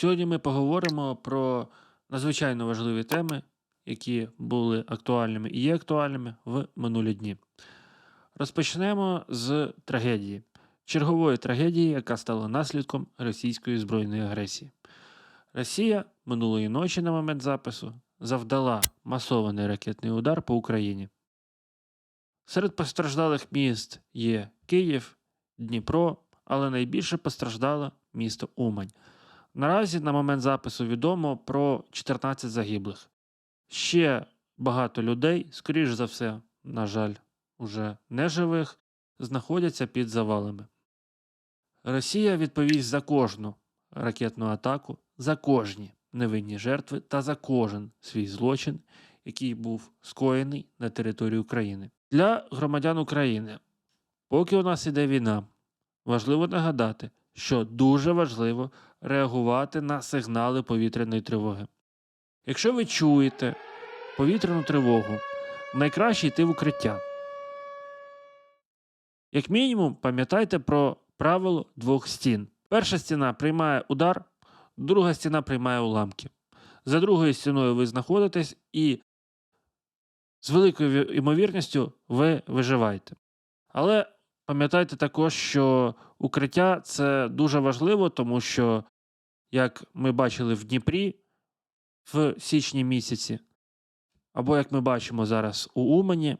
Сьогодні ми поговоримо про надзвичайно важливі теми, які були актуальними і є актуальними в минулі дні. Розпочнемо з трагедії, чергової трагедії, яка стала наслідком російської збройної агресії. Росія минулої ночі на момент запису завдала масований ракетний удар по Україні. Серед постраждалих міст є Київ, Дніпро, але найбільше постраждало місто Умань. Наразі на момент запису відомо про 14 загиблих. Ще багато людей, скоріш за все, на жаль, уже неживих, знаходяться під завалами. Росія відповість за кожну ракетну атаку, за кожні невинні жертви та за кожен свій злочин, який був скоєний на території України. Для громадян України, поки у нас іде війна, важливо нагадати, що дуже важливо реагувати на сигнали повітряної тривоги. Якщо ви чуєте повітряну тривогу, найкраще йти в укриття. Як мінімум, пам'ятайте про правило двох стін. Перша стіна приймає удар, друга стіна приймає уламки. За другою стіною ви знаходитесь і з великою ймовірністю ви виживаєте. Але пам'ятайте також, що укриття це дуже важливо, тому що, як ми бачили в Дніпрі в січні місяці, або як ми бачимо зараз у Умані,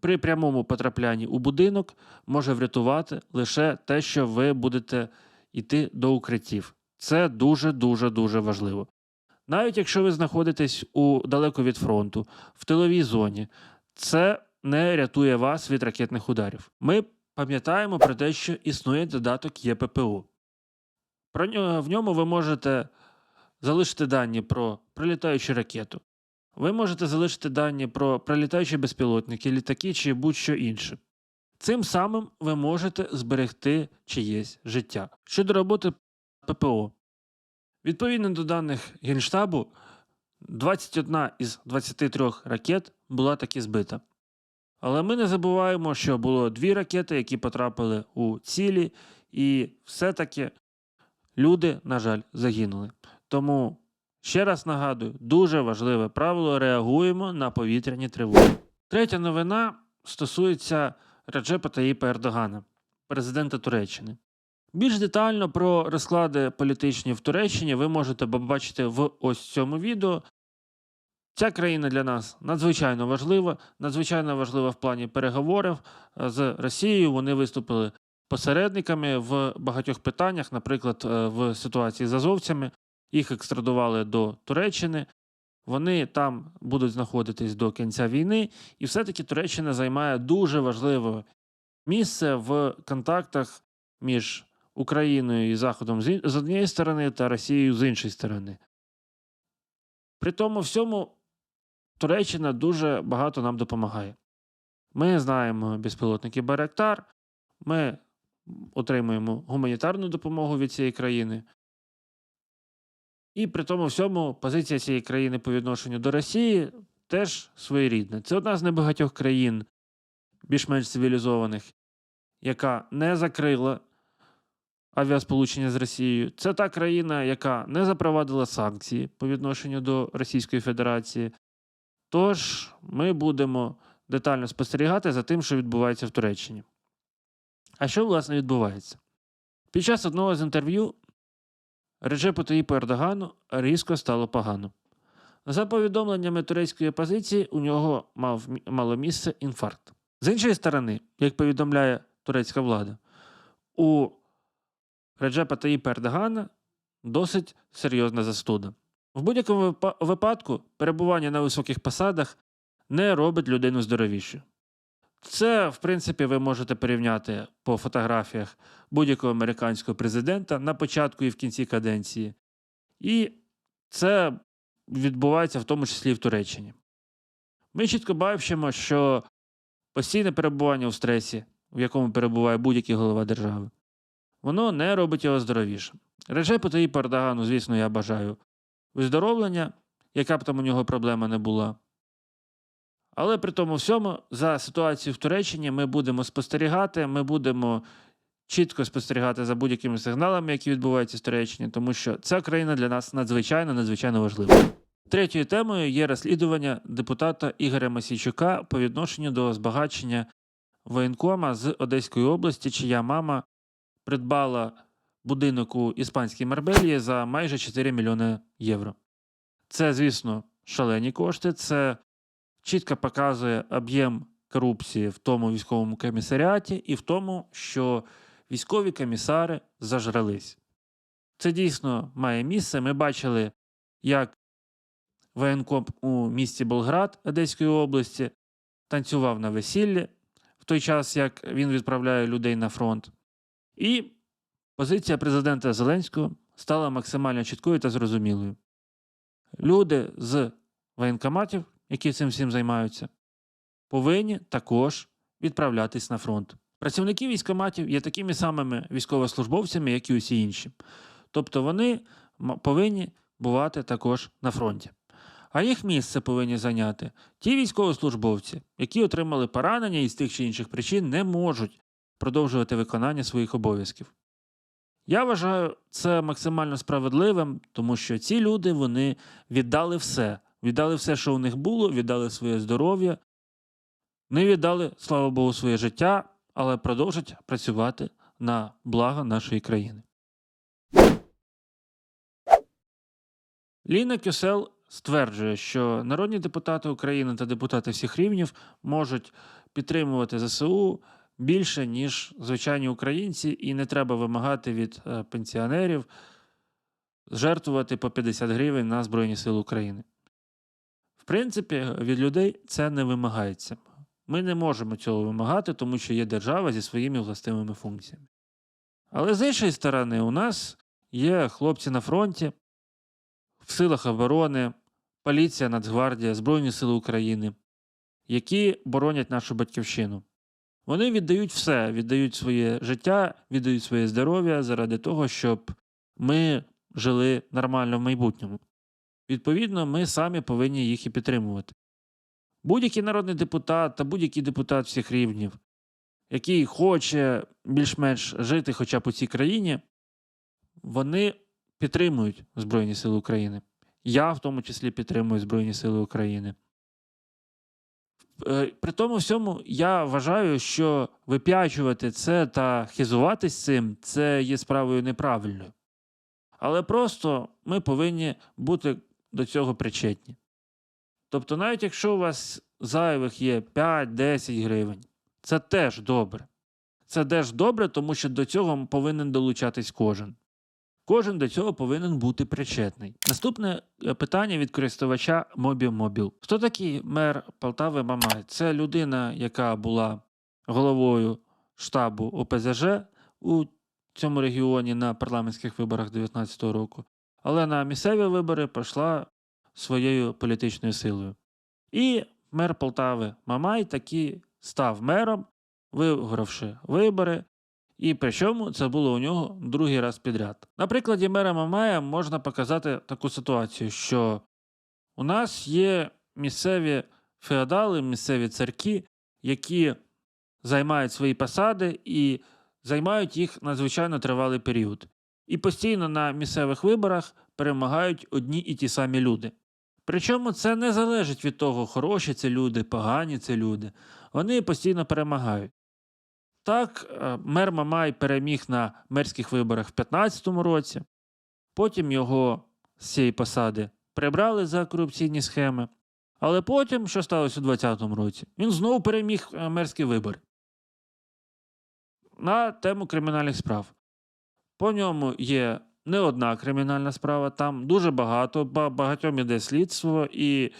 при прямому потраплянні у будинок може врятувати лише те, що ви будете йти до укриттів. Це дуже дуже дуже важливо. Навіть якщо ви знаходитесь у далеко від фронту, в тиловій зоні, це не рятує вас від ракетних ударів. Ми пам'ятаємо про те, що існує додаток ЄППУ. Про нього, в ньому ви можете залишити дані про прилітаючу ракету. Ви можете залишити дані про прилітаючі безпілотники, літаки чи будь-що інше. Цим самим ви можете зберегти чиєсь життя. Щодо роботи ППО. Відповідно до даних Генштабу, 21 із 23 ракет була таки збита. Але ми не забуваємо, що було дві ракети, які потрапили у цілі, і все-таки люди, на жаль, загинули. Тому ще раз нагадую, дуже важливе правило реагуємо на повітряні тривоги. Третя новина стосується Реджепа Таїпа Ердогана, президента Туреччини. Більш детально про розклади політичні в Туреччині ви можете побачити в ось цьому відео. Ця країна для нас надзвичайно важлива, надзвичайно важлива в плані переговорів е, з Росією. Вони виступили посередниками в багатьох питаннях, наприклад, е, в ситуації з азовцями. Їх екстрадували до Туреччини. Вони там будуть знаходитись до кінця війни, і все-таки Туреччина займає дуже важливе місце в контактах між Україною і Заходом з однієї сторони та Росією з іншої сторони. При тому всьому Туреччина дуже багато нам допомагає. Ми знаємо безпілотники Байрактар, ми отримуємо гуманітарну допомогу від цієї країни. І при тому всьому позиція цієї країни по відношенню до Росії теж своєрідна. Це одна з небагатьох країн, більш-менш цивілізованих, яка не закрила авіасполучення з Росією. Це та країна, яка не запровадила санкції по відношенню до Російської Федерації. Тож ми будемо детально спостерігати за тим, що відбувається в Туреччині. А що, власне, відбувається? Під час одного з інтерв'ю Реджепу Таїпу Ердогану різко стало погано. За повідомленнями турецької опозиції, у нього мав, мало місце інфаркт. З іншої сторони, як повідомляє турецька влада, у Реджепа Таїпа Ердогана досить серйозна застуда. В будь-якому випадку перебування на високих посадах не робить людину здоровішою. Це, в принципі, ви можете порівняти по фотографіях будь-якого американського президента на початку і в кінці каденції. І це відбувається в тому числі і в Туреччині. Ми чітко бачимо, що постійне перебування у стресі, в якому перебуває будь-який голова держави, воно не робить його здоровішим. Реджепу Таїпу Ердогану, звісно, я бажаю виздоровлення, яка б там у нього проблема не була. Але при тому всьому, за ситуацією в Туреччині ми будемо спостерігати, ми будемо чітко спостерігати за будь-якими сигналами, які відбуваються в Туреччині, тому що ця країна для нас надзвичайно надзвичайно важлива. Третьою темою є розслідування депутата Ігоря Масійчука по відношенню до збагачення воєнкома з Одеської області, чия мама придбала будинок у іспанській Марбелії за майже 4 мільйони євро. Це, звісно, шалені кошти. Це чітко показує об'єм корупції в тому військовому комісаріаті і в тому, що військові комісари зажрались. Це дійсно має місце. Ми бачили, як воєнкоп у місті Болград Одеської області танцював на весіллі в той час, як він відправляє людей на фронт. І позиція президента Зеленського стала максимально чіткою та зрозумілою. Люди з воєнкоматів, які цим всім займаються, повинні також відправлятись на фронт. Працівники військоматів є такими самими військовослужбовцями, як і усі інші. Тобто вони повинні бувати також на фронті. А їх місце повинні зайняти ті військовослужбовці, які отримали поранення і з тих чи інших причин не можуть продовжувати виконання своїх обов'язків. Я вважаю це максимально справедливим, тому що ці люди вони віддали все. Віддали все, що у них було, віддали своє здоров'я, не віддали, слава Богу, своє життя, але продовжать працювати на благо нашої країни. Ліна Кюсел стверджує, що народні депутати України та депутати всіх рівнів можуть підтримувати ЗСУ більше, ніж звичайні українці, і не треба вимагати від е, пенсіонерів жертвувати по 50 гривень на Збройні Сили України. В принципі, від людей це не вимагається. Ми не можемо цього вимагати, тому що є держава зі своїми властивими функціями. Але з іншої сторони, у нас є хлопці на фронті, в силах оборони, поліція, Нацгвардія, Збройні Сили України, які боронять нашу батьківщину. Вони віддають все, віддають своє життя, віддають своє здоров'я заради того, щоб ми жили нормально в майбутньому. Відповідно, ми самі повинні їх і підтримувати. Будь-який народний депутат та будь-який депутат всіх рівнів, який хоче більш-менш жити хоча б у цій країні, вони підтримують Збройні Сили України. Я в тому числі підтримую Збройні Сили України. Е, При тому всьому я вважаю, що вип'ячувати це та хизуватись цим це є справою неправильною. Але просто ми повинні бути до цього причетні. Тобто, навіть якщо у вас зайвих є 5-10 гривень, це теж добре. Це теж добре, тому що до цього повинен долучатись кожен. Кожен до цього повинен бути причетний. Наступне е, питання від користувача MobiMobil. Хто такий мер Полтави Мамай? Це людина, яка була головою штабу ОПЗЖ у цьому регіоні на парламентських виборах 2019 року, але на місцеві вибори пройшла своєю політичною силою. І мер Полтави Мамай таки став мером, вигравши вибори. І причому це було у нього другий раз підряд. На прикладі мера Мамая можна показати таку ситуацію, що у нас є місцеві феодали, місцеві царки, які займають свої посади і займають їх надзвичайно тривалий період. І постійно на місцевих виборах перемагають одні і ті самі люди. Причому це не залежить від того, хороші це люди, погані це люди. Вони постійно перемагають. Так, е, мер Мамай переміг на мерських виборах в 2015 році, потім його з цієї посади прибрали за корупційні схеми. Але потім, що сталося у 2020 році, він знову переміг е, мерські вибори на тему кримінальних справ. По ньому є не одна кримінальна справа, там дуже багато, багатьом іде слідство, і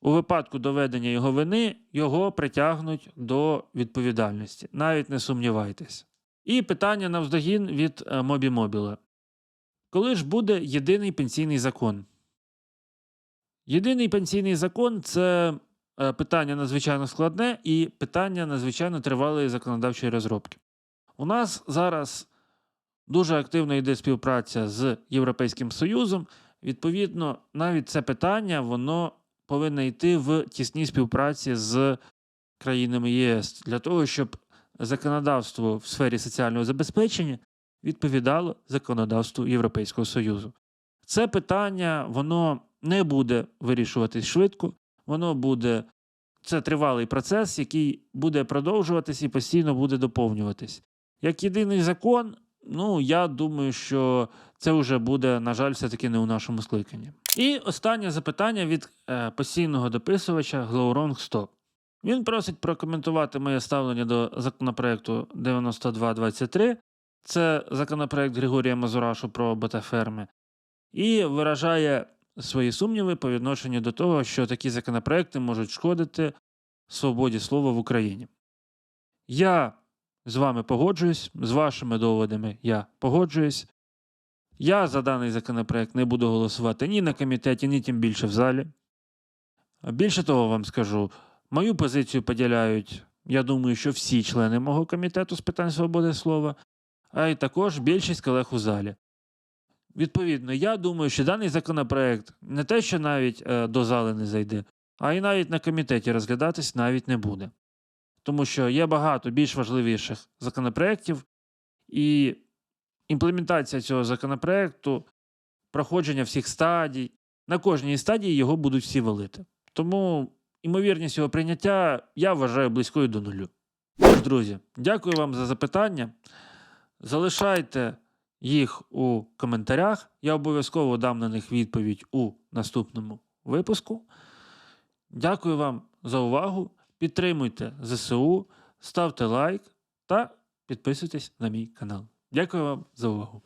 у випадку доведення його вини його притягнуть до відповідальності. Навіть не сумнівайтесь. І питання навздогін від е, Мобі Мобіла. Коли ж буде єдиний пенсійний закон? Єдиний пенсійний закон це е, питання надзвичайно складне і питання надзвичайно тривалої законодавчої розробки. У нас зараз дуже активно йде співпраця з Європейським Союзом. Відповідно, навіть це питання воно повинно йти в тісній співпраці з країнами ЄС для того, щоб законодавство в сфері соціального забезпечення відповідало законодавству Європейського Союзу. Це питання воно не буде вирішуватись швидко, воно буде це тривалий процес, який буде продовжуватись і постійно буде доповнюватись. Як єдиний закон, ну я думаю, що це вже буде, на жаль, все-таки не у нашому скликанні. І останнє запитання від е, постійного дописувача Глоуронг 100. Він просить прокоментувати моє ставлення до законопроекту 9223. Це законопроект Григорія Мазурашу про ботаферми, і виражає свої сумніви по відношенню до того, що такі законопроекти можуть шкодити свободі слова в Україні. Я з вами погоджуюсь, з вашими доводами я погоджуюсь. Я за даний законопроект не буду голосувати ні на комітеті, ні тим більше в залі. Більше того вам скажу, мою позицію поділяють, я думаю, що всі члени мого комітету з питань свободи слова, а й також більшість колег у залі. Відповідно, я думаю, що даний законопроект не те, що навіть е, до зали не зайде, а й навіть на комітеті розглядатись навіть не буде. Тому що є багато більш важливіших законопроєктів, і імплементація цього законопроекту, проходження всіх стадій, на кожній стадії його будуть всі валити. Тому імовірність його прийняття я вважаю близькою до нулю. Друзі, дякую вам за запитання. Залишайте їх у коментарях. Я обов'язково дам на них відповідь у наступному випуску. Дякую вам за увагу. Підтримуйте ЗСУ, ставте лайк та підписуйтесь на мій канал. Дякую вам за увагу.